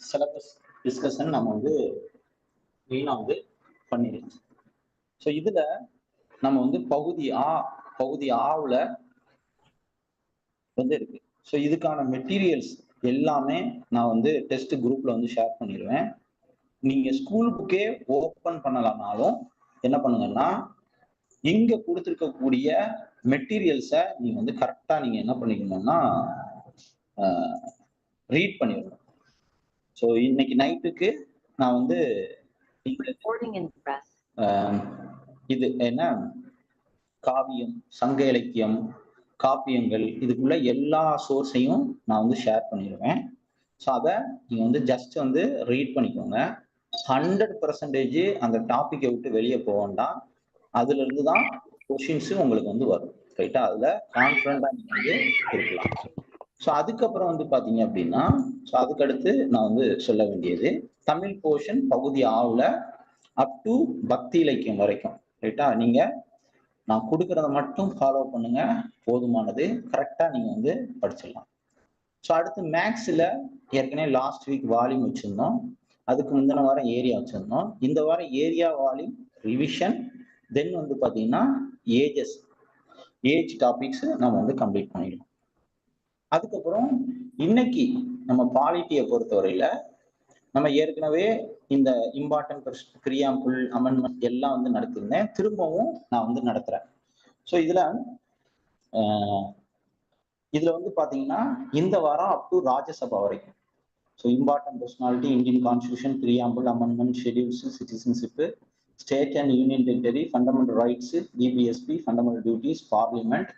Syllabus discussion நம்ம வந்து மெயினாக வந்து பண்ணிடுச்சு ஸோ இதில் நம்ம வந்து பகுதி ஆ பகுதி ஆவில் வந்து இருக்கு. ஸோ இதுக்கான மெட்டீரியல்ஸ் எல்லாமே நான் வந்து டெஸ்ட் குரூப்ல வந்து ஷேர் பண்ணிடுவேன். நீங்க ஸ்கூல் புக்கே ஓப்பன் பண்ணலனாலும் என்ன பண்ணுங்கன்னா இங்க கொடுத்துருக்கக்கூடிய மெட்டீரியல்ஸை நீங்க வந்து கரெக்டா நீங்க என்ன பண்ணிக்கணும்னா ரீட் பண்ணிடணும். ஸோ இன்னைக்கு நைட்டுக்கு நான் வந்து இது என்ன? காவியம் சங்க இலக்கியம் காப்பியங்கள் இதுக்குள்ள எல்லா சோர்ஸையும் நான் வந்து ஷேர் பண்ணிடுவேன். ஸோ அதை நீங்கள் வந்து ஜஸ்ட் வந்து ரீட் பண்ணிக்கோங்க. ஹண்ட்ரட் பர்சன்டேஜ் அந்த டாப்பிக்கை விட்டு வெளியே போக வேண்டாம். அதுல இருந்து தான் கொஷின்ஸ் உங்களுக்கு வந்து வரும். ரைட்டா அதுல கான்ஃபிடண்டா நீங்க வந்து இருக்கலாம். ஸோ அதுக்கப்புறம் வந்து பார்த்தீங்க அப்படின்னா ஸோ அதுக்கடுத்து நான் வந்து சொல்ல வேண்டியது தமிழ் போர்ஷன் பகுதி ஆவில் அப் டு பக்தி இலக்கியம் வரைக்கும். ரைட்டா நீங்கள் நான் கொடுக்கறத மட்டும் ஃபாலோ பண்ணுங்க போதுமானது. கரெக்டாக நீங்கள் வந்து படிச்சிடலாம். ஸோ அடுத்து மேக்ஸில் ஏற்கனவே லாஸ்ட் வீக் வால்யூம் வச்சுருந்தோம். அதுக்கு முந்தின வாரம் ஏரியா வச்சுருந்தோம். இந்த வாரம் ஏரியா வால்யூம் ரிவிஷன் தென் வந்து பார்த்தீங்கன்னா ஏஜஸ் ஏஜ் டாபிக்ஸ் நம்ம வந்து கம்ப்ளீட் பண்ணிடுவோம் அதுக்கப்புறம் இன்னைக்கு நம்ம பாலிட்டியை பொறுத்தவரையில நம்ம ஏற்கனவே இந்த இம்பார்ட்டன்ட் கிரியாம்புல் அமெண்ட்மெண்ட் எல்லாம் வந்து நடத்தியிருந்தேன். திரும்பவும் நான் வந்து நடத்துறேன். ஸோ இதுல இதுல வந்து பாத்தீங்கன்னா இந்த வாரம் அப் டு ராஜ்யசபா வரைக்கும். So important personality Indian constitution preamble amendment schedules citizenship state and union territory fundamental rights DPSP fundamental duties parliament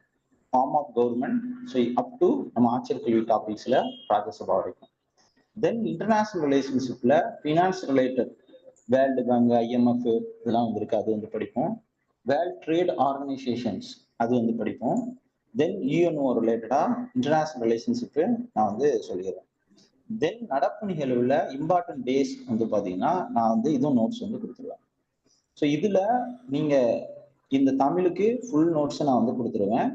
form of government so up to நம்ம ஆட்சியர் கல்வி டாபிக்ஸில் ராஜ்யசபா வரைக்கும். தென் இன்டர்நேஷ்னல் ரிலேஷன்ஷிப்பில் finance related world bank IMF இதெல்லாம் வந்துருக்கு அது வந்து படிப்போம். வேர்ல்ட் ட்ரேட் ஆர்கனைசேஷன்ஸ் அது வந்து படிப்போம். தென் யூஎன்ஓ ரிலேட்டடாக இன்டர்நேஷனல் ரிலேஷன்ஷிப்பு நான் வந்து சொல்லிடுறேன். தென் நடப்பு நிகழ்வுல இம்பார்ட்டன்ட் டேஸ் வந்து பார்த்தீங்கன்னா நான் வந்து இதுவும் நோட்ஸ் வந்து கொடுத்துருவேன். ஸோ இதில் நீங்கள் இந்த தமிழுக்கு ஃபுல் நோட்ஸை நான் வந்து கொடுத்துருவேன்.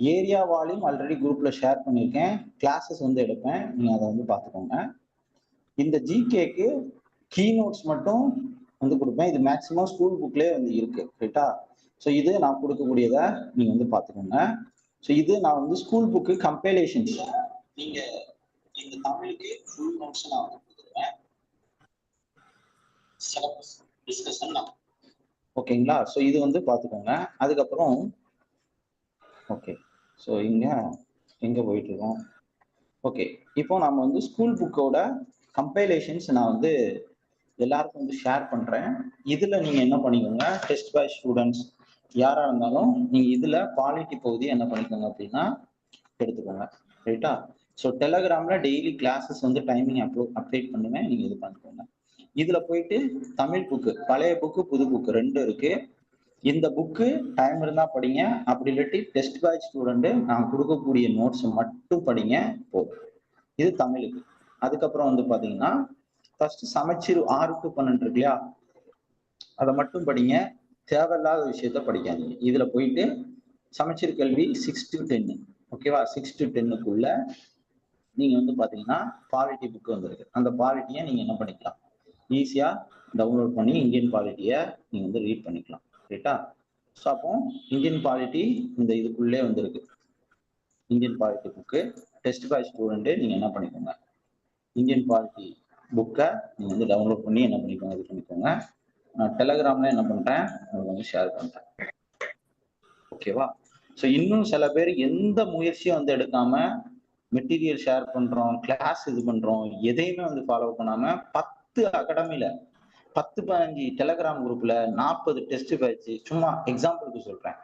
ஏரியா வால்யூம் ஆல்ரெடி குரூப்ல ஷேர் பண்ணியிருக்கேன் கிளாஸஸ் வந்து எடுப்பேன். நீங்க அதை வந்து பார்த்துக்கோங்க. இந்த ஜிகேக்கு கீ நோட்ஸ் மட்டும் வந்து கொடுப்பேன். இது மேக்ஸிமம் ஸ்கூல் புக்லேயே வந்து இருக்கு. ரைட்டா ஸோ இது நான் கொடுக்கக்கூடியதை நீங்க வந்து பார்த்துக்கோங்க. ஸோ இது நான் வந்து ஸ்கூல் புக்கு கம்பைலேஷன்ஸ் நீங்க இந்த தமிழுக்கு ஃபுல் நோட்ஸ் நான் வந்து கொடுத்துருவேன். சிலபஸ் டிஸ்கஷன் ஓகேங்களா ஸோ இது வந்து பார்த்துக்கோங்க. அதுக்கப்புறம் ஓகே ஸோ இங்கே எங்கே போயிட்டுருக்கோம். ஓகே இப்போ நாம் வந்து ஸ்கூல் புக்கோட கம்பைலேஷன்ஸ் நான் வந்து எல்லாருக்கும் வந்து ஷேர் பண்ணுறேன் இதில் நீங்கள் என்ன பண்ணிக்கோங்க டெஸ்ட் பை ஸ்டூடெண்ட்ஸ் யாராக இருந்தாலும் நீங்கள் இதில் குவாலிட்டி பகுதி என்ன பண்ணிக்கோங்க அப்படின்னா எடுத்துக்கோங்க. ரைட்டா ஸோ டெலகிராமில் டெய்லி கிளாஸஸ் வந்து டைமிங் அப்லோ அப்டேட் பண்ணுவேன். நீங்கள் இது பண்ணிக்கோங்க. இதில் போயிட்டு தமிழ் புக்கு பழைய புக்கு புது புக்கு ரெண்டு இருக்குது இந்த புக்கு டைம் இருந்தா படிங்க. அப்படி இல்லாட்டி டெஸ்ட் பேட்ச் ஸ்டூடெண்ட் நான் கொடுக்கக்கூடிய நோட்ஸ் மட்டும் படிங்க போதும். இது தமிழுக்கு. அதுக்கப்புறம் வந்து பாத்தீங்கன்னா ஃபர்ஸ்ட் சமச்சீர் ஆறு டு பன்னெண்டு இருக்கு இல்லையா? அதை மட்டும் படிங்க. தேவையில்லாத விஷயத்த படிக்காதீங்க. இதுல போயிட்டு சமச்சீர் கல்வி சிக்ஸ் டு டென்னு ஓகேவா சிக்ஸ் டு டென்னுக்குள்ள நீங்க வந்து பாத்தீங்கன்னா பாலிட்டி புக் வந்திருக்கு. அந்த பாலிட்டியை நீங்க என்ன பண்ணிக்கலாம்? ஈஸியா டவுன்லோட் பண்ணி இந்தியன் பாலிட்டியை நீங்க வந்து ரீட் பண்ணிக்கலாம். ரைட்டா ஸோ அப்போ இந்தியன் பாலிட்டி இந்த இதுக்குள்ளே வந்திருக்கு. இந்தியன் பாலிட்டி புக்கு டெஸ்ட் பாய் ஸ்டூடெண்ட்டு நீங்கள் என்ன பண்ணிக்கோங்க? இந்தியன் பாலிட்டி புக்கை நீங்கள் வந்து டவுன்லோட் பண்ணி என்ன பண்ணிக்கோங்க? இது பண்ணிக்கோங்க. நான் டெலகிராம்ல என்ன பண்ணுறேன் உங்களுக்கு வந்து ஷேர் பண்ணுறேன் ஓகேவா ஸோ இன்னும் சில பேர் எந்த முயற்சியும் வந்து எடுக்காம மெட்டீரியல் ஷேர் பண்றோம் கிளாஸ் இது பண்றோம் எதையுமே வந்து ஃபாலோ பண்ணாம பத்து அகாடமியில் பத்து பதினஞ்சு டெலகிராம் குரூப்ல நாற்பது டெஸ்ட் பேட்ச் சும்மா எக்ஸாம்பிளுக்கு சொல்றேன்.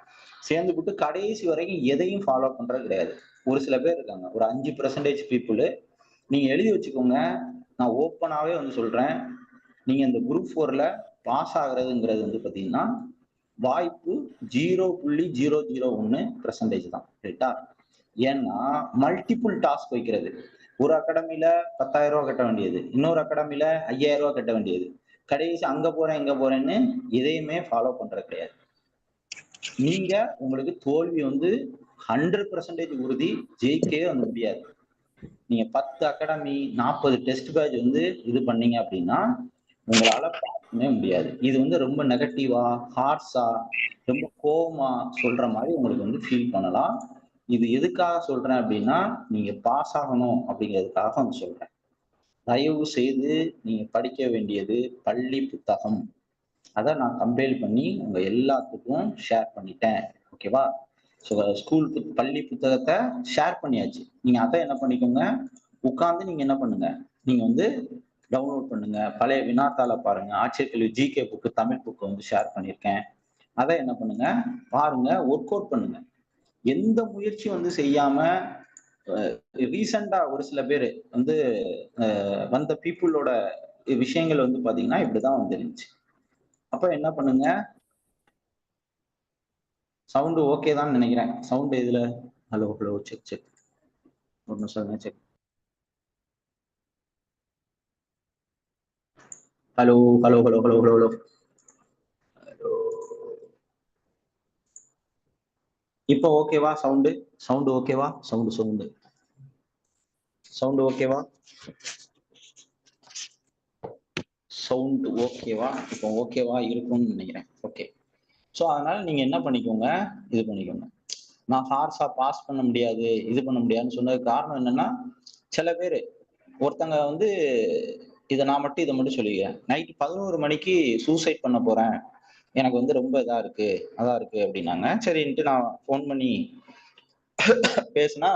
சேர்ந்துக்கிட்டு கடைசி வரைக்கும் எதையும் ஃபாலோ பண்றது கிடையாது. ஒரு சில பேர் இருக்காங்க. ஒரு அஞ்சு பர்சன்டேஜ் பீப்புள் நீங்க எழுதி வச்சுக்கோங்க. நான் ஓப்பனாவே வந்து சொல்றேன். நீங்க இந்த குரூப் ஃபோர்ல பாஸ் ஆகுறதுங்கிறது வந்து பாத்தீங்கன்னா வாய்ப்பு ஜீரோ புள்ளி ஜீரோ ஜீரோ ஒன்னு பர்சன்டேஜ் தான். ரைட்டா ஏன்னா மல்டிபிள் டாஸ்க் வைக்கிறது. ஒரு அகாடமில பத்தாயிரம் ரூபா கட்ட வேண்டியது. இன்னொரு அகாடமில ஐயாயிரம் ரூபா கட்ட வேண்டியது. கடைசி அங்க போறேன் இங்க போறேன்னு எதையுமே ஃபாலோ பண்றது கிடையாது. நீங்க உங்களுக்கு தோல்வி வந்து ஹண்ட்ரட் பர்சன்டேஜ் உறுதி ஜெயிக்கவே வந்து முடியாது. நீங்க பத்து அகாடமி நாற்பது டெஸ்ட் பேட்ச் வந்து இது பண்ணீங்க அப்படின்னா உங்களால பார்க்கவே முடியாது. இது வந்து ரொம்ப நெகட்டிவா ஹார்ஸா ரொம்ப கோவமா சொல்ற மாதிரி உங்களுக்கு வந்து ஃபீல் பண்ணலாம். இது எதுக்காக சொல்றேன் அப்படின்னா நீங்க பாஸ் ஆகணும் அப்படிங்கிறதுக்காக வந்து சொல்றேன். தயவு செய்து நீங்க படிக்க வேண்டியது பள்ளி புத்தகம். அதை நான் கம்பைல் பண்ணி உங்க எல்லாத்துக்கும் ஷேர் பண்ணிட்டேன். ஓகேவா ஸோ ஸ்கூல் பள்ளி புத்தகத்தை ஷேர் பண்ணியாச்சு. நீங்க அதை என்ன பண்ணிக்கோங்க? உட்காந்து நீங்க என்ன பண்ணுங்க? நீங்க வந்து டவுன்லோட் பண்ணுங்க. பழைய வினாத்தால பாருங்க. ஆட்சியர் கல்வி ஜிகே புக்கு தமிழ் புக்கு வந்து ஷேர் பண்ணியிருக்கேன். அதை என்ன பண்ணுங்க? பாருங்க ஒர்க் அவுட் பண்ணுங்க. எந்த முயற்சியும் வந்து செய்யாம ரீசெண்டா ஒரு சில பேர் வந்து வந்த பீப்புளோட விஷயங்கள் வந்து பாத்தீங்கன்னா இப்படிதான் வந்துருந்துச்சு அப்ப என்ன பண்ணுங்க? சவுண்டு ஓகே தான் நினைக்கிறேன். சவுண்டு இதுல ஹலோ ஹலோ செக் செக் ஒரு நிமிஷம் check hello hello hello hello hello hello hello இப்போ ஓகேவா சவுண்டு சவுண்டு ஓகேவா சவுண்டு சவுண்டு சவுண்டு ஓகேவா? சவுண்ட் ஓகேவா? இப்போ ஓகேவா இருக்கும்னு நினைக்கிறேன். ஓகே. ஸோ அதனால நீங்க என்ன பண்ணிக்கோங்க? இது பண்ணிக்கோங்க. நான் ஃபார்ஸா பாஸ் பண்ண முடியாது இது பண்ண முடியாதுன்னு சொன்னதுக்கு காரணம் என்னன்னா சில பேர் ஒருத்தங்க வந்து இதை நான் மட்டும் இதை மட்டும் சொல்லிக்கிறேன். நைட் பதினோரு மணிக்கு சூசைட் பண்ண போறேன். எனக்கு வந்து ரொம்ப இதா இருக்கு அதா இருக்கு அப்படின்னாங்க. சரின்ட்டு நான் ஃபோன் பண்ணி பேசுனா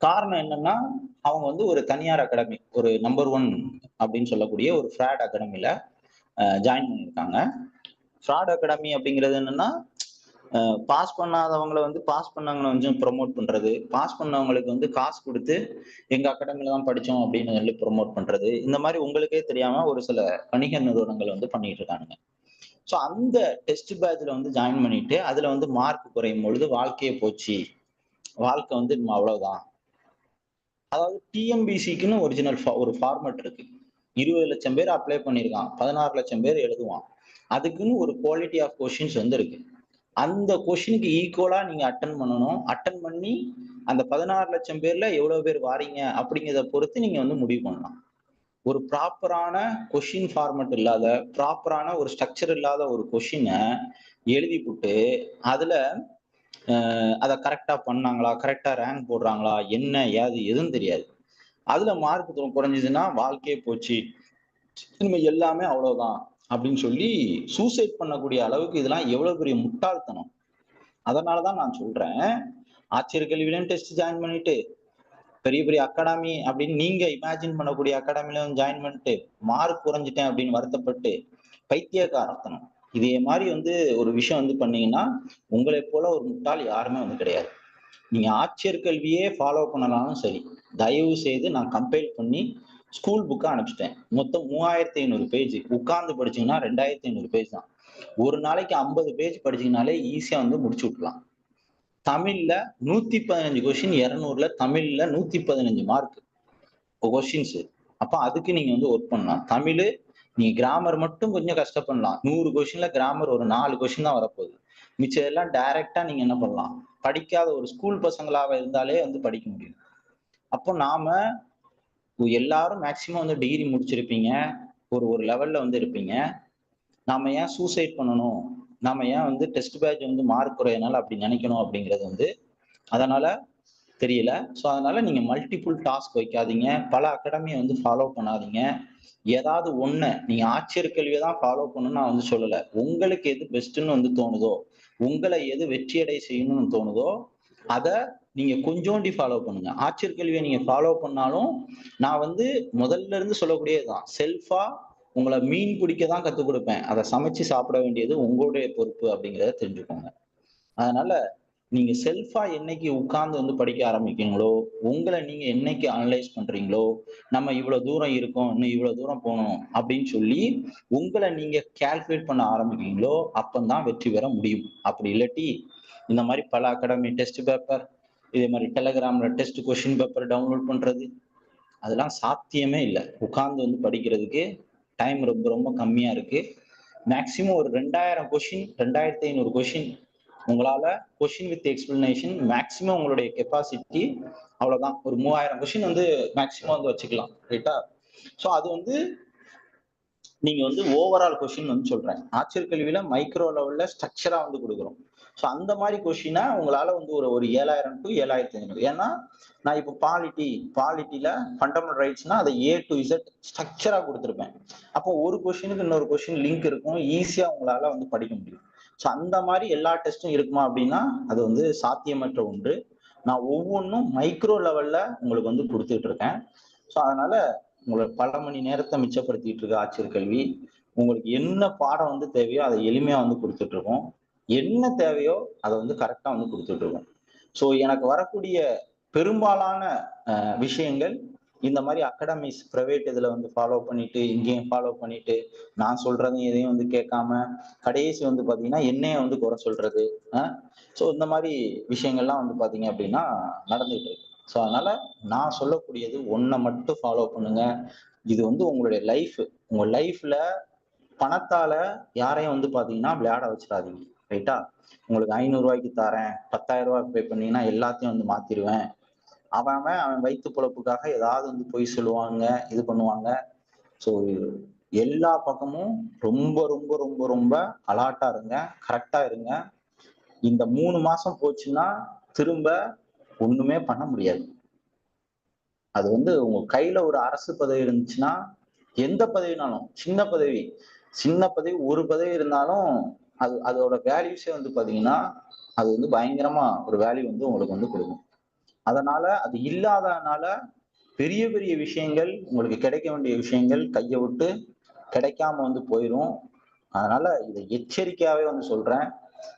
காரணம் என்னன்னா அவங்க வந்து ஒரு தனியார் அகாடமி ஒரு நம்பர் ஒன் அப்படின்னு சொல்லக்கூடிய ஒரு ஃப்ராட் அகாடமியில ஜாயின் பண்ணியிருக்காங்க. ஃப்ராட் அகாடமி அப்படிங்கிறது என்னன்னா பாஸ் பண்ணாதவங்களை வந்து பாஸ் பண்ணவங்களை வந்து ப்ரொமோட் பண்றது பாஸ் பண்ணவங்களுக்கு வந்து காசு கொடுத்து எங்க அகாடமில தான் படிச்சோம் அப்படின்னு சொல்லி ப்ரொமோட் பண்றது இந்த மாதிரி உங்களுக்கே தெரியாம ஒரு சில வணிக நிறுவனங்கள் வந்து பண்ணிட்டு இருக்காங்க ஸோ அந்த டெஸ்ட் பேட்ச்ல வந்து ஜாயின் பண்ணிட்டு அதுல வந்து மார்க் குறையும் பொழுது வாழ்க்கையே போச்சு. வாழ்க்கை வந்து நம்ம அவ்வளவுதான். அதாவது டிஎம்பிசிக்குன்னு ஒரிஜினல் ஒரு ஃபார்மெட் இருக்கு. இருபது லட்சம் பேர் அப்ளை பண்ணியிருக்கான் பதினாறு லட்சம் பேர் எழுதுவான் அதுக்குன்னு ஒரு குவாலிட்டி ஆஃப் கொஷின்ஸ் வந்து இருக்கு அந்த கொஷினுக்கு ஈக்குவலா நீங்க அட்டன் பண்ணணும். அட்டன் பண்ணி அந்த பதினாறு லட்சம் பேர்ல எவ்வளவு பேர் வாரீங்க அப்படிங்கிறத பொறுத்து நீங்க வந்து முடிவு பண்ணலாம். ஒரு ப்ராப்பரான கொஷின் ஃபார்மட் இல்லாத ப்ராப்பரான ஒரு ஸ்ட்ரக்சர் இல்லாத ஒரு கொஷினை எழுதி போட்டு அதுல அதை கரெக்டாக பண்ணாங்களா? கரெக்டாக ரேங்க் போடுறாங்களா? என்ன ஏது எதுவும் தெரியாது. அதில் மார்க் குறைஞ்சதுன்னா வாழ்க்கையே போச்சு. இனிமே எல்லாமே அவ்வளோதான் அப்படின்னு சொல்லி சூசைட் பண்ணக்கூடிய அளவுக்கு இதெல்லாம் எவ்வளோ பெரிய முட்டாள்தனம். அதனாலதான் நான் சொல்கிறேன் ஆச்சரிய கல்வியிலும் டெஸ்ட் ஜாயின் பண்ணிட்டு பெரிய பெரிய அகாடமி அப்படின்னு நீங்க இமேஜின் பண்ணக்கூடிய அகாடமில ஜாயின் பண்ணிட்டு மார்க் குறைஞ்சிட்டேன் அப்படின்னு வருத்தப்பட்டு பைத்தியக்காரத்தனம். இதே மாதிரி வந்து ஒரு விஷயம் வந்து பண்ணீங்கன்னா உங்களை போல ஒரு முட்டாள் யாருமே வந்து கிடையாது. நீங்க ஆட்சியர் கல்வியே ஃபாலோ பண்ணலாம்னு சரி தயவு செய்து நான் கம்பைல் பண்ணி ஸ்கூல் புக்கை அனுப்பிச்சிட்டேன். மொத்தம் மூவாயிரத்தி ஐநூறு பேஜ் உட்கார்ந்து படிச்சீங்கன்னா ரெண்டாயிரத்தி ஐநூறு பேஜ் தான். ஒரு நாளைக்கு ஐம்பது பேஜ் படிச்சீங்கனாலே ஈஸியா வந்து முடிச்சு விட்டுலாம் தமிழ்ல நூத்தி பதினஞ்சு கொஸ்டின் இரநூறுல தமிழ்ல நூத்தி பதினஞ்சு மார்க் கொஸ்டின்ஸ் அப்ப அதுக்கு நீங்க வந்து ஒர்க் பண்ணலாம். தமிழ் நீ கிராமர் மட்டும் கொஞ்சம் கஷ்டப்படலாம். நூறு கொஸ்டின்ல கிராமர் ஒரு நாலு கொஸ்டின் தான் வரப்போகுது. மிச்சம் எல்லாம் டைரக்டா நீங்க என்ன பண்ணலாம்? படிக்காத ஒரு ஸ்கூல் பசங்களாக இருந்தாலே வந்து படிக்க முடியும். அப்போ நாம எல்லாரும் மேக்சிமம் வந்து டிகிரி முடிச்சிருப்பீங்க. ஒரு ஒரு லெவல்ல வந்து இருப்பீங்க. நாம ஏன் சூசைட் பண்ணணும்? நாம ஏன் வந்து டெஸ்ட் பேட்ச் வந்து மார்க் குறையனால அப்படி நினைக்கணும் அப்படிங்கிறது வந்து அதனால தெரியல. ஸோ அதனால நீங்க மல்டிபிள் டாஸ்க் வைக்காதீங்க. பல அகாடமியை வந்து ஃபாலோ பண்ணாதீங்க. ஏதாவது ஒண்ணு நீங்க ஆச்சரிய கல்வியை தான் ஃபாலோ பண்ணணும்னு நான் வந்து சொல்லல. உங்களுக்கு எது பெஸ்ட்னு வந்து தோணுதோ உங்களை எது வெற்றியடை செய்யணும்னு தோணுதோ அதை நீங்க கொஞ்சோண்டி ஃபாலோ பண்ணுங்க. ஆச்சரிய கல்வியை நீங்க ஃபாலோ பண்ணாலும் நான் வந்து முதல்ல இருந்து சொல்லக்கூடியதுதான். செல்ஃபா உங்களை மீன் பிடிக்க தான் கத்துக் கொடுப்பேன். அதை சமைச்சு சாப்பிட வேண்டியது உங்களுடைய பொறுப்பு அப்படிங்கிறத தெரிஞ்சுக்கோங்க. அதனால நீங்க செல்ஃபா என்னைக்கு உட்கார்ந்து வந்து படிக்க ஆரம்பிக்கீங்களோ உங்களை நீங்க என்னைக்கு அனலைஸ் பண்றீங்களோ நம்ம இவ்வளவு தூரம் இருக்கோம் இன்னும் இவ்வளவு தூரம் போகணும் அப்படின்னு சொல்லி உங்களை நீங்க கால்குலேட் பண்ண ஆரம்பிக்கீங்களோ அப்பந்தான் வெற்றி பெற முடியும். அப்படி இல்லாட்டி இந்த மாதிரி பல அகாடமி டெஸ்ட் பேப்பர் இதே மாதிரி டெலகிராம்ல டெஸ்ட் கொஸ்டின் பேப்பர் டவுன்லோட் பண்றது அதெல்லாம் சாத்தியமே இல்லை. உட்கார்ந்து வந்து படிக்கிறதுக்கு டைம் ரொம்ப ரொம்ப கம்மியா இருக்கு. மேக்சிமம் ஒரு ரெண்டாயிரம் கொஷின் ரெண்டாயிரத்தி ஐநூறு கொஷின் உங்களால கொஷின் வித் எக்ஸ்பிளனேஷன் மேக்ஸிமம் உங்களுடைய கெப்பாசிட்டி அவ்வளவுதான். ஒரு மூவாயிரம் கொஷின் வந்து மேக்ஸிமம் வந்து வச்சுக்கலாம். ரைட்டா ஸோ அது வந்து நீங்க வந்து ஓவரால் கொஷின் வந்து சொல்றேன். ஆச்சரிய கல்வியில மைக்ரோ லெவல்ல ஸ்ட்ரக்சரா வந்து கொடுக்குறோம். ஸோ அந்த மாதிரி கொஷினை உங்களால வந்து ஒரு ஒரு ஏழாயிரம் டு ஏழாயிரத்தி ஐநூறு. ஏன்னா நான் இப்போ பாலிட்டி பாலிட்டியில ஃபண்டமெண்டல் ரைட்ஸ்னா அதை ஏ டு இசட் ஸ்ட்ரக்சரா கொடுத்துருப்பேன். அப்போ ஒரு கொஷினுக்கு இன்னொரு கொஷின் லிங்க் இருக்கும். ஈஸியா உங்களால வந்து படிக்க முடியும். ஸோ அந்த மாதிரி எல்லா டெஸ்ட்டும் இருக்குமா அப்படின்னா அது வந்து சாத்தியமற்ற ஒன்று. நான் ஒவ்வொன்றும் மைக்ரோ லெவல்ல உங்களுக்கு வந்து கொடுத்துட்டு இருக்கேன். ஸோ அதனால உங்களுக்கு பல மணி நேரத்தை மிச்சப்படுத்திட்டு இருக்க ஆட்சியர் கல்வி. உங்களுக்கு என்ன பாடம் வந்து தேவையோ அதை எளிமையா வந்து கொடுத்துட்டு இருக்கோம். என்ன தேவையோ அதை வந்து கரெக்டா வந்து கொடுத்துட்டு இருக்கோம். ஸோ எனக்கு வரக்கூடிய பெரும்பாலான விஷயங்கள் இந்த மாதிரி அகாடமிஸ் ப்ரைவேட் இதில் வந்து ஃபாலோ பண்ணிட்டு இங்கேயும் ஃபாலோ பண்ணிட்டு நான் சொல்றதையும் எதையும் வந்து கேட்காம கடைசி வந்து பார்த்தீங்கன்னா என்னைய வந்து குறை சொல்றது ஸோ இந்த மாதிரி விஷயங்கள்லாம் வந்து பார்த்தீங்க அப்படின்னா நடந்துட்டு இருக்கு. ஸோ அதனால நான் சொல்லக்கூடியது ஒன்றை மட்டும் ஃபாலோ பண்ணுங்க. இது வந்து உங்களுடைய லைஃப் உங்க லைஃப்ல பணத்தால யாரையும் வந்து பாத்தீங்கன்னா விளையாட வச்சிடாதீங்க. ரைட்டா உங்களுக்கு ஐநூறு ரூபாய்க்கு தரேன் பத்தாயிரம் ரூபாய் பே பண்ணீங்கன்னா எல்லாத்தையும் வந்து மாத்திருவேன். அவன் அவன் வயிற்று பொழப்புக்காக ஏதாவது வந்து பொய் சொல்லுவாங்க இது பண்ணுவாங்க. ஸோ எல்லா பக்கமும் ரொம்ப ரொம்ப ரொம்ப ரொம்ப அலாட்டா இருங்க கரெக்டா இருங்க. இந்த மூணு மாசம் போச்சுன்னா திரும்ப ஒண்ணுமே பண்ண முடியாது. அது வந்து உங்க கையில ஒரு அரசு பதவி இருந்துச்சுன்னா எந்த பதவினாலும் சின்ன பதவி சின்ன பதவி ஒரு பதவி இருந்தாலும் அது அதோட வேல்யூஸே வந்து பாத்தீங்கன்னா அது வந்து பயங்கரமா ஒரு வேல்யூ வந்து உங்களுக்கு வந்து கொடுக்கும். அதனால அது இல்லாதனால பெரிய பெரிய விஷயங்கள் உங்களுக்கு கிடைக்க வேண்டிய விஷயங்கள் கையை விட்டு கிடைக்காம வந்து போயிடும் அதனால இதை எச்சரிக்கையாவே வந்து சொல்றேன்.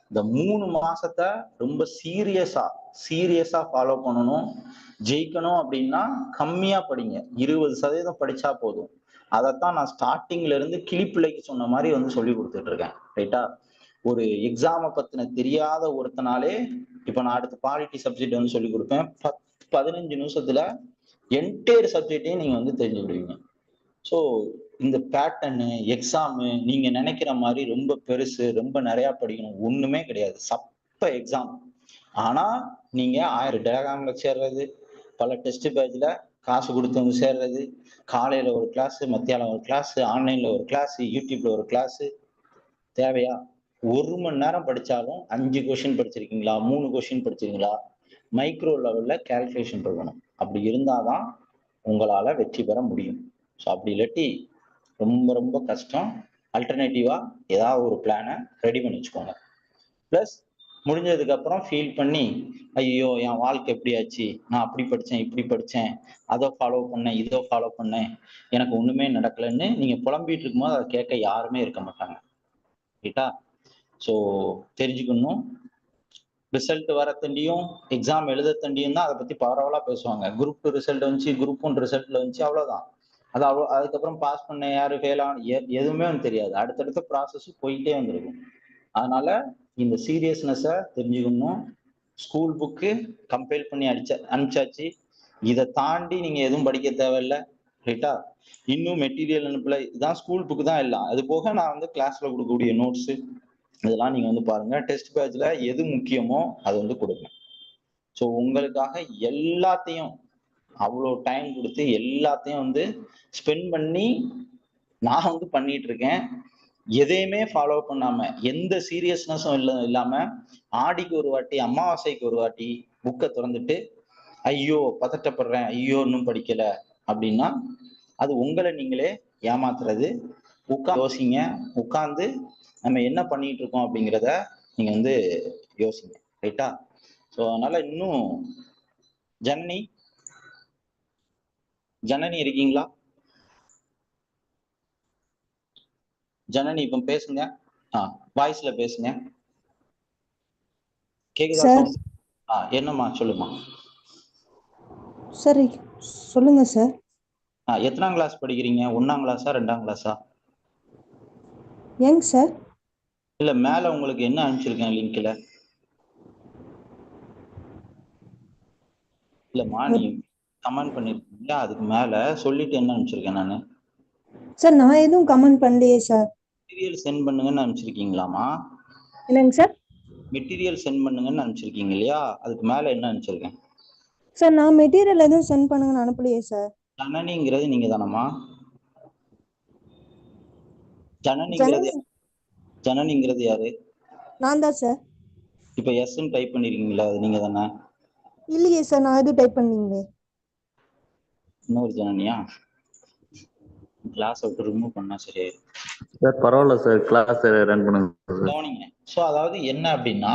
இந்த மூணு மாசத்தை ரொம்ப சீரியஸா சீரியஸா ஃபாலோ பண்ணணும். ஜெயிக்கணும் அப்படின்னா கம்மியா படிங்க. இருபது சதவீதம் படிச்சா போதும். அதைத்தான் நான் ஸ்டார்டிங்ல இருந்து கிளிப்பிள்ளைக்கு சொன்ன மாதிரி வந்து சொல்லி கொடுத்துட்டு இருக்கேன். ரைட்டா ஒரு எக்ஸாமை பத்தின தெரியாத ஒருத்தனாலே இப்ப நான் அடுத்த பாலிட்டி சப்ஜெக்ட் வந்து சொல்லி கொடுப்பேன். பத் பதினஞ்சு நிமிஷத்துல என்டையர் சப்ஜெக்டையும் நீங்க வந்து தெரிஞ்சுக்கிடுவீங்க ஸோ இந்த பேட்டர்னு எக்ஸாமு நீங்க நினைக்கிற மாதிரி ரொம்ப பெருசு ரொம்ப நிறைய படிக்கணும். ஒண்ணுமே கிடையாது. சப்ப எக்ஸாம் ஆனா நீங்க ஆயிரம் டெலகிராம்ல சேர்றது பல டெஸ்ட் பேஜ்ல காசு கொடுத்து வந்து சேர்றது காலையில ஒரு கிளாஸ் மத்தியானம் ஒரு கிளாஸ் ஆன்லைன்ல ஒரு கிளாஸ் யூடியூப்ல ஒரு கிளாஸ் தேவையா? ஒரு மணி நேரம் படித்தாலும் அஞ்சு கொஷின் படிச்சிருக்கீங்களா? மூணு கொஷின் படிச்சிருக்கீங்களா? மைக்ரோ லெவலில் கால்குலேஷன் இருக்கணும். அப்படி இருந்தால் தான் உங்களால் வெற்றி பெற முடியும். ஸோ அப்படி இல்லாட்டி ரொம்ப ரொம்ப கஷ்டம். அல்டர்னேட்டிவாக ஏதாவது ஒரு பிளானை ரெடி பண்ணி வச்சுக்கோங்க. ப்ளஸ் முடிஞ்சதுக்கப்புறம் ஃபீல் பண்ணி ஐயோ என் வாழ்க்கை எப்படி ஆச்சு? நான் அப்படி படித்தேன் இப்படி படித்தேன் அதை ஃபாலோ பண்ணேன் இதோ ஃபாலோ பண்ணேன். எனக்கு ஒன்றுமே நடக்கலைன்னு நீங்கள் புலம்பிகிட்டு இருக்கும்போது அதை கேட்க யாருமே இருக்க மாட்டாங்க. ரைட்டா ஸோ தெரிஞ்சுக்கணும். ரிசல்ட் வர தண்டியும் எக்ஸாம் எழுத தண்டியும் தான் அதை பற்றி பரவலாக பேசுவாங்க. குரூப் டூ ரிசல்ட் வந்துச்சு குரூப் ஒன் ரிசல்ட்டில் வந்துச்சு அவ்வளோதான் அது அவ்வளோ அதுக்கப்புறம் பாஸ் பண்ண யார் ஃபெயில் ஆன எதுவுமே வந்து தெரியாது. அடுத்தடுத்த ப்ராசஸ் போயிட்டே வந்திருக்கும். அதனால இந்த சீரியஸ்னஸை தெரிஞ்சுக்கணும். ஸ்கூல் புக்கு கம்பேர் பண்ணி அடிச்ச அனுப்பிச்சாச்சு. இதை தாண்டி நீங்கள் எதுவும் படிக்க தேவையில்ல. ரைட்டா இன்னும் மெட்டீரியல் அனுப்பல. இதுதான் ஸ்கூல் புக்கு தான் எல்லாம். அது போக நான் வந்து கிளாஸில் கொடுக்கக்கூடிய நோட்ஸு இதெல்லாம் நீங்க வந்து பாருங்க. டெஸ்ட் பேட்ச்ல எது முக்கியமோ அது வந்து கொடுங்க. ஸோ உங்களுக்காக எல்லாத்தையும் அவ்வளோ டைம் கொடுத்து எல்லாத்தையும் வந்து ஸ்பெண்ட் பண்ணி நான் வந்து பண்ணிட்டு இருக்கேன். எதையுமே ஃபாலோ பண்ணாம எந்த சீரியஸ்னஸும் இல்லை இல்லாம ஆடிக்கு ஒரு வாட்டி அமாவாசைக்கு ஒரு வாட்டி புக்கை திறந்துட்டு ஐயோ பதட்டப்படுறேன் ஐயோ இன்னும் படிக்கல அப்படின்னா அது உங்களை நீங்களே ஏமாத்துறது. உட்கா யோசிங்க. உட்காந்து நம்ம என்ன பண்ணிட்டு இருக்கோம் அப்படிங்கிறத நீங்க வந்து யோசிங்க ரைட்டா ஸோ அதனால இன்னும் ஜனனி ஜனனி இருக்கீங்களா? ஜனனி இப்ப பேசுங்க. ஆ வாய்ஸ்ல பேசுங்க. கேக்குதா? ஆ என்னம்மா சொல்லுமா சார் சொல்லுங்க சார் ஆ எத்தனாம் கிளாஸ் படிக்கிறீங்க? ஒன்னாம் கிளாஸா ரெண்டாம் கிளாஸா ஏங்க சார் இல்ல மேல உங்களுக்கு என்ன அனுப்பிச்சிருக்கேன் லிங்க்ல? இல்லம்மா நீ கமெண்ட் பண்ணிருக்கீங்க அதுக்கு மேல சொல்லிட்டு என்ன அனுப்பிச்சிருக்கேன் நானு? சார் நான் எதுவும் கமெண்ட் பண்ணலையே சார். சீரியல் சென்ட் பண்ணுங்கன்னு அனுப்பிச்சிருக்கீங்களாமா? என்னங்க சார்? மெட்டீரியல் சென்ட் பண்ணுங்கன்னு அனுப்பிச்சிருக்கீங்க இல்லையா? அதுக்கு மேல என்ன அனுப்பிச்சிருக்கேன்? சார் நான் மெட்டீரியல் எதுவும் சென்ட் பண்ணுங்கன்னு அனுப்பலையே சார். ஜனனிங்கிறது நீங்க தானம்மா ஜனனிங்கிறது ஜனனி ஜனனிங்கிறது யாரு? நான் தான் சார் இப்ப எஸ்ன்னு டைப் பண்ணிருக்கீங்களா? அது நீங்க தானே? இல்லையே சார் நான் எதுவும் டைப் பண்ணீங்களே இன்னொரு ஜனனியா? கிளாஸ் விட்டு ரிமூவ் பண்ணா சரியாயிடும் சார் பரவாயில்ல சார் கிளாஸ் ரன் பண்ணுங்க சார் கவனிங்க. ஸோ அதாவது என்ன அப்படின்னா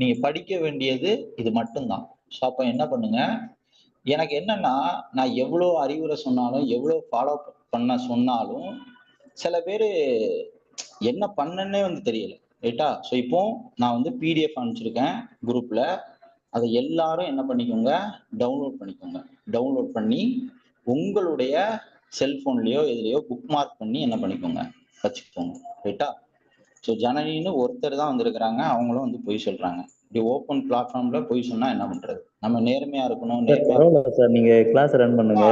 நீங்க படிக்க வேண்டியது இது மட்டும்தான். ஸோ அப்போ என்ன பண்ணுங்க? எனக்கு என்னன்னா நான் எவ்வளோ அறிவுரை சொன்னாலும் எவ்வளோ ஃபாலோ பண்ண சொன்னாலும் சில பேர் என்ன பண்ணனே வந்து தெரியல. ரைட்டா? ஸோ இப்போ நான் வந்து பிடிஎஃப் அனுப்பிச்சிருக்கேன் குரூப்ல. அதை எல்லாரும் என்ன பண்ணிக்கோங்க டவுன்லோட் பண்ணிக்கோங்க. டவுன்லோட் பண்ணி உங்களுடைய செல்போன்லயோ எதுலயோ புக் மார்க் பண்ணி என்ன பண்ணிக்கோங்க வச்சுக்கோங்க. ரைட்டா? ஸோ ஜனனின்னு ஒருத்தர் தான் வந்திருக்கிறாங்க. அவங்களும் வந்து பொய் சொல்றாங்க. இப்படி ஓப்பன் பிளாட்ஃபார்ம்ல பொய் சொன்னா என்ன பண்றது? நம்ம நேர்மையா இருக்கணும் சார் நீங்க கிளாஸ் ரன் பண்ணுங்க.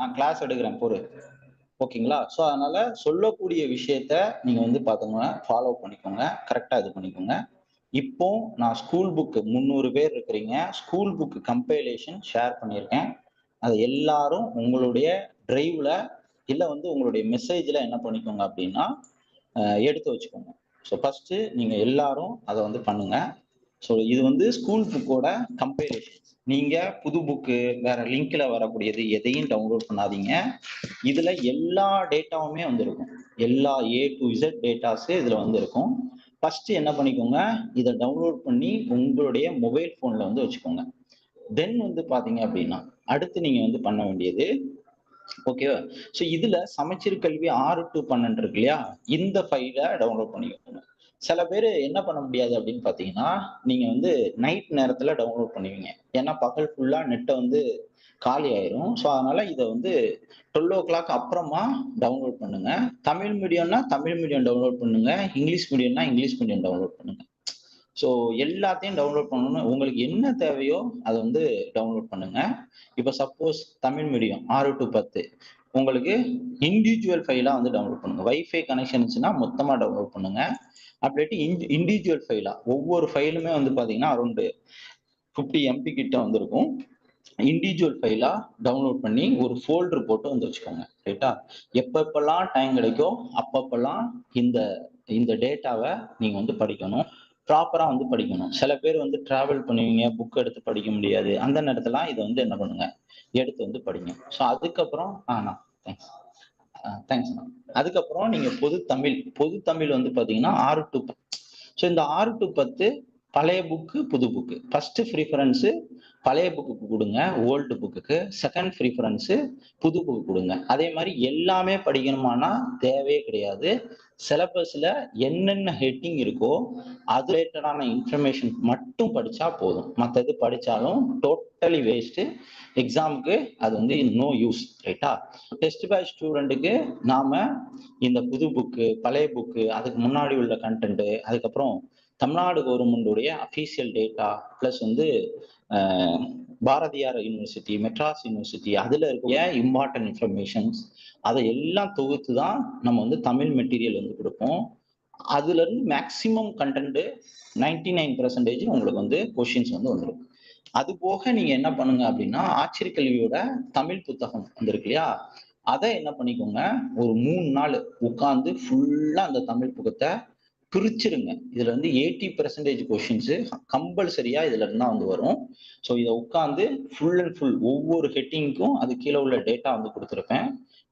நான் கிளாஸ் எடுக்கிறேன் பொறு ஓகேங்களா ஸோ அதனால சொல்லக்கூடிய விஷயத்த நீங்க வந்து பார்த்துக்கோங்க ஃபாலோ பண்ணிக்கோங்க. கரெக்டா இது பண்ணிக்கோங்க. இப்போ நான் ஸ்கூல் புக்கு முந்நூறு பேர் இருக்கிறீங்க. ஸ்கூல் புக்கு கம்பைலேஷன் ஷேர் பண்ணியிருக்கேன். அதை எல்லாரும் உங்களுடைய டிரைவ்ல இல்லை வந்து உங்களுடைய மெசேஜில் என்ன பண்ணிக்கோங்க அப்படின்னா எடுத்து வச்சுக்கோங்க. ஸோ ஃபஸ்ட்டு நீங்கள் எல்லாரும் அதை வந்து பண்ணுங்கள் ஸோ இது வந்து ஸ்கூல் புக்கோட கம்பேரிஷன் நீங்க புது புக்கு வேற லிங்க்ல வரக்கூடியது எதையும் டவுன்லோட் பண்ணாதீங்க. இதுல எல்லா டேட்டாவுமே வந்திருக்கும். எல்லா ஏ டு இசட் டேட்டாஸு இதுல வந்திருக்கும். ஃபர்ஸ்ட் என்ன பண்ணிக்கோங்க இதை டவுன்லோட் பண்ணி உங்களுடைய மொபைல் போன்ல வந்து வச்சுக்கோங்க. தென் வந்து பாத்தீங்க அப்படின்னா அடுத்து நீங்க வந்து பண்ண வேண்டியது ஓகேவா ஸோ இதுல சமச்சீர் கல்வி ஆறு டு பன்னெண்டு இருக்கு இல்லையா? இந்த ஃபைலை டவுன்லோட் பண்ணிக்கோங்க. சில பேர் என்ன பண்ண முடியாது அப்படின்னு பார்த்தீங்கன்னா நீங்கள் வந்து நைட் நேரத்தில் டவுன்லோட் பண்ணுவீங்க. ஏன்னா பகல் ஃபுல்லாக நெட்டை வந்து காலி ஆயிரும். ஸோ அதனால இதை வந்து டுவெல் ஓ கிளாக் அப்புறமா டவுன்லோட் பண்ணுங்க. தமிழ் மீடியம்னா தமிழ் மீடியம் டவுன்லோட் பண்ணுங்க. இங்கிலீஷ் மீடியம்னா இங்கிலீஷ் மீடியம் டவுன்லோட் பண்ணுங்க. ஸோ எல்லாத்தையும் டவுன்லோட் பண்ணணும் உங்களுக்கு என்ன தேவையோ அதை வந்து டவுன்லோட் பண்ணுங்க. இப்போ சப்போஸ் தமிழ் மீடியம் ஆறு டு பத்து. உங்களுக்கு இண்டிவிஜுவல் ஃபைலாக வந்து டவுன்லோட் பண்ணுங்க. வைஃபை கனெக்ஷன் இருந்துச்சுன்னா மொத்தமாக டவுன்லோட் பண்ணுங்க. அப்படிட்டு இண்டிவிஜுவல் ஃபைலா ஒவ்வொரு ஃபைலுமே வந்து பாத்தீங்கன்னா அரௌண்டு ஃபிஃப்டி எம்பி கிட்ட வந்திருக்கும். இண்டிவிஜுவல் ஃபைலா டவுன்லோட் பண்ணி ஒரு ஃபோல்டர் போட்டு வந்து வச்சுக்கோங்க. ரைட்டா எப்பப்பெல்லாம் டைம் கிடைக்கோ அப்பப்பெல்லாம் இந்த இந்த டேட்டாவை நீங்க வந்து படிக்கணும். ப்ராப்பரா வந்து படிக்கணும். சில பேர் வந்து டிராவல் பண்ணுவீங்க புக் எடுத்து படிக்க முடியாது. அந்த நேரத்துல இதை வந்து என்ன பண்ணுங்க? எடுத்து வந்து படிங்க. ஸோ அதுக்கப்புறம் ஆனா தேங்க்ஸ் தேங்க்ஸ் அதுக்கப்புறம் நீங்க பொது தமிழ் பொது தமிழ் வந்து பாத்தீங்கன்னா ஆறு டு ஸோ இந்த ஆறு டு பத்து பழைய புக்கு புது புக்கு ஃபர்ஸ்ட் ப்ரிஃபரன்ஸு பழைய புக்குக்கு கொடுங்க ஓல்டு புக்குக்கு செகண்ட் ப்ரிஃபரன்ஸு புது புக்கு கொடுங்க. அதே மாதிரி எல்லாமே படிக்கணுமானா தேவையே கிடையாது. சிலபஸ்ல என்னென்ன ஹெட்டிங் இருக்கோ அது ரிலேட்டடான இன்ஃபர்மேஷன் மட்டும் படிச்சா போதும். மற்றது படிச்சாலும் டோட்டலி வேஸ்ட் எக்ஸாமுக்கு அது வந்து நோ யூஸ் ரைட்டா டெஸ்ட் பேட்ச் ஸ்டூடெண்ட்டுக்கு நாம இந்த புது புக்கு பழைய புக்கு அதுக்கு முன்னாடி உள்ள கண்டென்ட் அதுக்கப்புறம் தமிழ்நாடு கவர்மெண்டுடைய அஃபீஷியல் டேட்டா ப்ளஸ் வந்து பாரதியார் யூனிவர்சிட்டி மெட்ராஸ் யூனிவர்சிட்டி அதுல இருக்க இம்பார்ட்டன்ட் இன்ஃபர்மேஷன்ஸ் அதை எல்லாம் தொகுத்து தான் நம்ம வந்து தமிழ் மெட்டீரியல் வந்து கொடுப்போம். அதுல இருந்து maximum content ninety nine percentage உங்களுக்கு வந்து கொஷின்ஸ் வந்து வந்துடும் அது போக நீங்க என்ன பண்ணுங்க அப்படின்னா ஆச்சரிய கல்வியோட தமிழ் புத்தகம் வந்திருக்கு இல்லையா? அதை என்ன பண்ணிக்கோங்க ஒரு மூணு நாள் உட்காந்து ஃபுல்லா அந்த தமிழ் புத்தகத்தை பிரிச்சிருங்க. இதுல வந்து எயிட்டி பெர்சன்டேஜ் கொஷின்ஸ் கம்பல்சரியா இதுல இருந்து தான் வந்து வரும். ஸோ இதை உட்காந்து ஃபுல் அண்ட் ஃபுல் ஒவ்வொரு ஹெட்டிங்க்கும் அது கீழே உள்ள டேட்டா வந்து கொடுத்துருப்பேன்.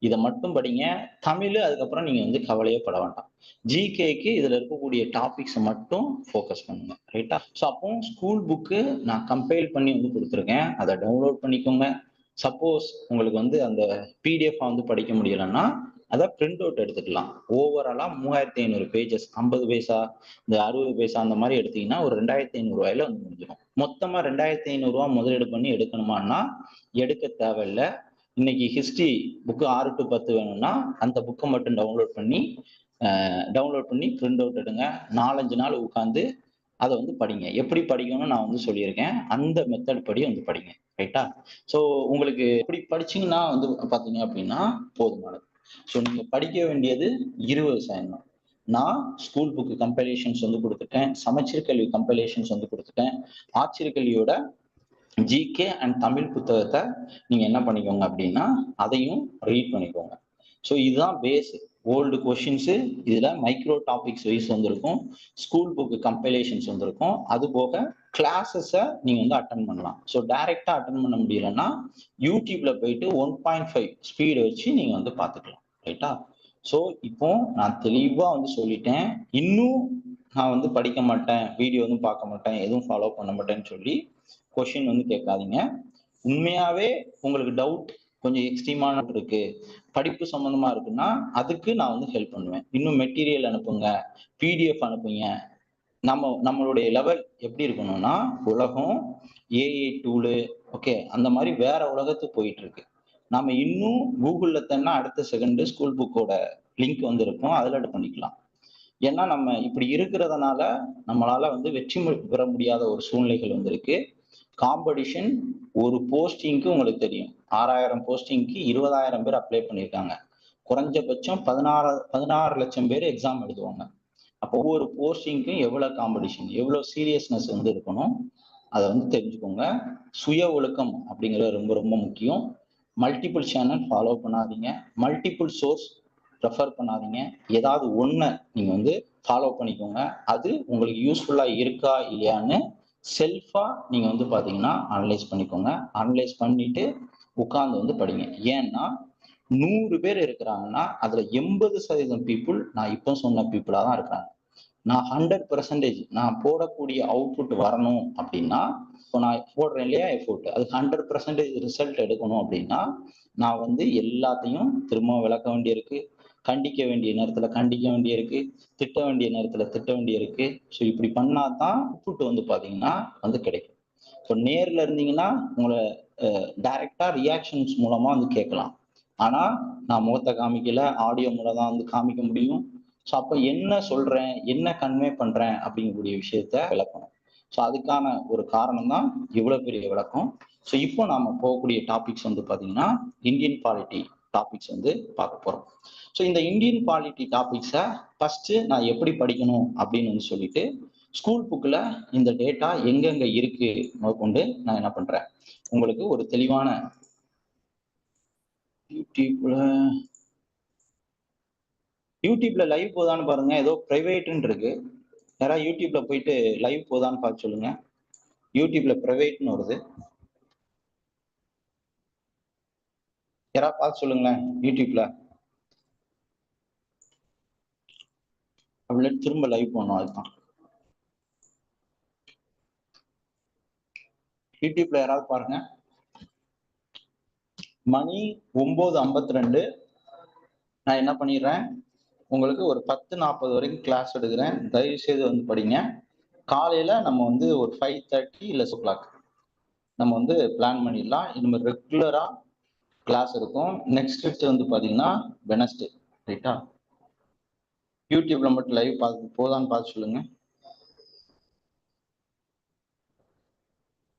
இதை மட்டும் படிங்க. தமிழ் அதுக்கப்புறம் நீங்க வந்து கவலையே பட வேண்டாம். ஜிகேக்கு இதுல இருக்கக்கூடிய டாபிக்ஸ் மட்டும் ஃபோக்கஸ் பண்ணுங்க. ரைட்டா ஸோ அப்போ ஸ்கூல் புக்கு நான் கம்பைல் பண்ணி வந்து கொடுத்துருக்கேன். அதை டவுன்லோட் பண்ணிக்கோங்க. சப்போஸ் உங்களுக்கு வந்து அந்த பிடிஎஃப் வந்து படிக்க முடியலன்னா அதை பிரிண்ட் அவுட் எடுத்துக்கலாம். ஓவராலா மூவாயிரத்தி ஐநூறு பேஜஸ் ஐம்பது பைசா இந்த அறுபது பைசா அந்த மாதிரி எடுத்தீங்கன்னா ஒரு ரெண்டாயிரத்தி ஐநூறு ரூபாயில வந்து முடிஞ்சிடும். மொத்தமா ரெண்டாயிரத்தி ஐநூறு ரூபா முதலீடு பண்ணி எடுக்கணுமான்னா எடுக்க தேவையில்லை. இன்னைக்கு ஹிஸ்டரி புக்கு ஆறு டு பத்து வேணும்னா அந்த புக்கை மட்டும் டவுன்லோட் பண்ணி டவுன்லோட் பண்ணி பிரிண்ட் அவுட் எடுங்க. நாலஞ்சு நாள் உட்காந்து அதை வந்து படிங்க. எப்படி படிக்கணும்னு நான் வந்து சொல்லியிருக்கேன். அந்த மெத்தட் படி வந்து படிங்க. ரைட்டா ஸோ உங்களுக்கு இப்படி படிச்சீங்கன்னா வந்து பார்த்தீங்க அப்படின்னா போதுமானது. ஸோ நீங்கள் படிக்க வேண்டியது இருபது விவசாயம் நான் ஸ்கூல் புக்கு கம்பைலேஷன்ஸ் வந்து கொடுத்துட்டேன். சமச்சீர் கல்வி கம்பைலேஷன்ஸ் வந்து கொடுத்துட்டேன். ஆச்சரிய கல்வியோட ஜிகே அண்ட் தமிழ் புத்தகத்தை நீங்க என்ன பண்ணிக்கோங்க அப்படின்னா அதையும் ரீட் பண்ணிக்கோங்க. ஸோ இதுதான் பேஸ் ஓல்டு கொஷின்ஸு இதில் மைக்ரோ டாபிக்ஸ் வைஸ் வந்திருக்கும். ஸ்கூல் புக்கு கம்பைலேஷன்ஸ் வந்திருக்கும். அது போக கிளாஸஸை நீங்கள் வந்து அட்டன் பண்ணலாம். ஸோ டைரெக்டாக அட்டன் பண்ண முடியலன்னா யூடியூப்ல போயிட்டு ஒன் பாயிண்ட் ஃபைவ் ஸ்பீடு வச்சு நீங்கள் வந்து பார்த்துக்கலாம் ரைட்டா ஸோ இப்போ நான் தெளிவாக வந்து சொல்லிட்டேன். இன்னும் நான் வந்து படிக்க மாட்டேன் வீடியோ வந்து பார்க்க மாட்டேன் எதுவும் ஃபாலோ பண்ண மாட்டேன்னு சொல்லி கொஷின் வந்து கேட்காதீங்க. உண்மையாகவே உங்களுக்கு டவுட் கொஞ்சம் எக்ஸ்ட்ரீமான இருக்கு. படிப்பு சம்பந்தமா இருக்குன்னா அதுக்கு நான் வந்து ஹெல்ப் பண்ணுவேன். இன்னும் மெட்டீரியல் அனுப்புங்க பிடிஎஃப் அனுப்புங்க. நம்ம நம்மளுடைய லெவல் எப்படி இருக்கணும்னா உலகம் ஏஐ டூலு ஓகே அந்த மாதிரி வேற உலகத்துக்கு போயிட்டு இருக்கு. நாம இன்னும் கூகுள்ல தானே அடுத்த செகண்ட் ஸ்கூல் புக்கோட லிங்க் வந்து இருக்கும் அதுல பண்ணிக்கலாம். ஏன்னா நம்ம இப்படி இருக்கிறதுனால நம்மளால வந்து வெற்றி பெற முடியாத ஒரு சூழ்நிலைகள் வந்திருக்கு. காம்படிஷன் ஒரு போஸ்டிங்க்கு உங்களுக்கு தெரியும். ஆறாயிரம் போஸ்டிங்க்கு இருபதாயிரம் பேர் அப்ளை பண்ணியிருக்காங்க. குறைஞ்சபட்சம் பதினாறு பதினாறு லட்சம் பேர் எக்ஸாம் எழுதுவாங்க. அப்போ ஒவ்வொரு போஸ்டிங்க்கும் எவ்வளோ காம்படிஷன் எவ்வளோ சீரியஸ்னஸ் வந்து இருக்கணும் அதை வந்து தெரிஞ்சுக்கோங்க. சுய ஒழுக்கம் அப்படிங்கிறது ரொம்ப ரொம்ப முக்கியம். மல்டிபிள் சேனல் ஃபாலோ பண்ணாதீங்க. மல்டிபிள் சோர்ஸ் ரெஃபர் பண்ணாதீங்க. ஏதாவது ஒன்று நீங்கள் வந்து ஃபாலோ பண்ணிக்கோங்க. அது உங்களுக்கு யூஸ்ஃபுல்லாக இருக்கா இல்லையான்னு செல்ஃபாக நீங்கள் வந்து பார்த்தீங்கன்னா அனலைஸ் பண்ணிக்கோங்க. அனலைஸ் பண்ணிவிட்டு உட்கார்ந்து வந்து படிங்க. ஏன்னா நூறு பேர் இருக்கிறாங்கன்னா அதுல எண்பது சதவீதம் பீப்புள் நான் இப்போ சொன்ன பீப்புளா தான் இருக்கிறாங்க. நான் ஹண்ட்ரட் பர்சன்டேஜ் நான் போடக்கூடிய அவுட்புட் வரணும் அப்படின்னா இப்போ நான் போடுறேன் இல்லையா எஃபோர்ட் அது ஹண்ட்ரட் பர்சன்டேஜ் ரிசல்ட் எடுக்கணும் அப்படின்னா நான் வந்து எல்லாத்தையும் திரும்ப விளக்க வேண்டியிருக்கு. கண்டிக்க வேண்டிய நேரத்துல கண்டிக்க வேண்டியிருக்கு. திட்ட வேண்டிய நேரத்துல திட்ட வேண்டியிருக்கு. ஸோ இப்படி பண்ணாதான் அவுட்புட் வந்து பாத்தீங்கன்னா வந்து கிடைக்கும். ஸோ நேர்ல இருந்தீங்கன்னா உங்களை டைரக்டா ரியாக்ஷன்ஸ் மூலமா வந்து கேட்கலாம். ஆனா நான் முகத்தை காமிக்கல ஆடியோ மூலம் தான் வந்து காமிக்க முடியும். ஸோ அப்போ என்ன சொல்றேன் என்ன கன்வே பண்றேன் அப்படிங்கக்கூடிய விஷயத்த விளக்கணும். ஸோ அதுக்கான ஒரு காரணம் தான் இவ்வளோ பெரிய விளக்கம். ஸோ இப்போ நாம போகக்கூடிய டாபிக்ஸ் வந்து பார்த்தீங்கன்னா இந்தியன் பாலிட்டி டாபிக்ஸ் வந்து பார்க்க போகிறோம் ஸோ இந்த இந்தியன் பாலிட்டி டாபிக்ஸை ஃபஸ்ட்டு நான் எப்படி படிக்கணும் அப்படின்னு வந்து சொல்லிட்டு ஸ்கூல் புக்கில் இந்த டேட்டா எங்கெங்க இருக்கு முதற்கொண்டு நான் என்ன பண்றேன்? உங்களுக்கு ஒரு தெளிவான யூடியூப்ல யூடியூப்ல லைவ் போதான்னு பாருங்க. ஏதோ பிரைவேட்னு இருக்கு. யாராவது யூடியூப்ல போயிட்டு லைவ் போதான்னு பார்த்து சொல்லுங்க. யூடியூப்ல ப்ரைவேட்னு வருது. யாராவது பார்த்து சொல்லுங்களேன் யூடியூப்ல அப்படின்னு திரும்ப லைவ் போகணும் அதுதான். யூடியூப்ல யாராவது பாருங்க. மணி ஒன்பது ஐம்பத்தி ரெண்டு நான் என்ன பண்ணிடுறேன்? உங்களுக்கு ஒரு பத்து நாற்பது வரைக்கும் கிளாஸ் எடுக்கிறேன். தயவு செய்து வந்து படிங்க. காலையில நம்ம வந்து ஒரு ஃபைவ் தேர்ட்டி இல்லை சிக்ஸ் கிளாக் நம்ம வந்து பிளான் பண்ணிடலாம். இனிமேல் ரெகுலரா கிளாஸ் இருக்கும். நெக்ஸ்ட் வந்து பாத்தீங்கன்னா வெனஸ்டே ரைட்டா யூடியூப்ல மட்டும் லைவ் பார்த்து போதான்னு பார்த்து சொல்லுங்க.